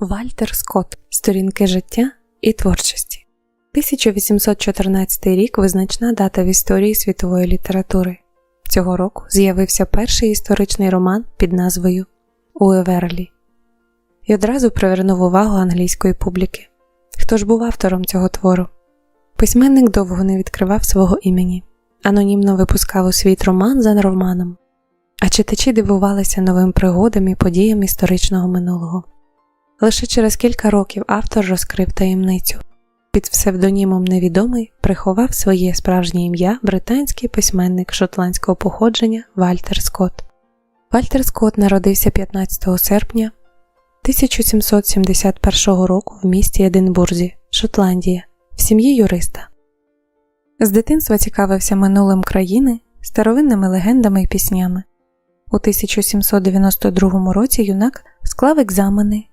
Вальтер Скотт Сторінки життя і творчості 1814 рік визначна дата в історії світової літератури. Цього року з'явився перший історичний роман під назвою Уеверлі і одразу привернув увагу англійської публіки. Хто ж був автором цього твору? Письменник довго не відкривав свого імені, анонімно випускав у світ роман за романом, а читачі дивувалися новим пригодам і подіям історичного минулого. Лише через кілька років автор розкрив таємницю. Під псевдонімом Невідомий приховав своє справжнє ім'я британський письменник шотландського походження Вальтер Скотт. Вальтер Скотт народився 15 серпня 1771 року в місті Единбурзі, Шотландія, в сім'ї юриста. З дитинства цікавився минулим країни, старовинними легендами і піснями. У 1792 році юнак склав екзамени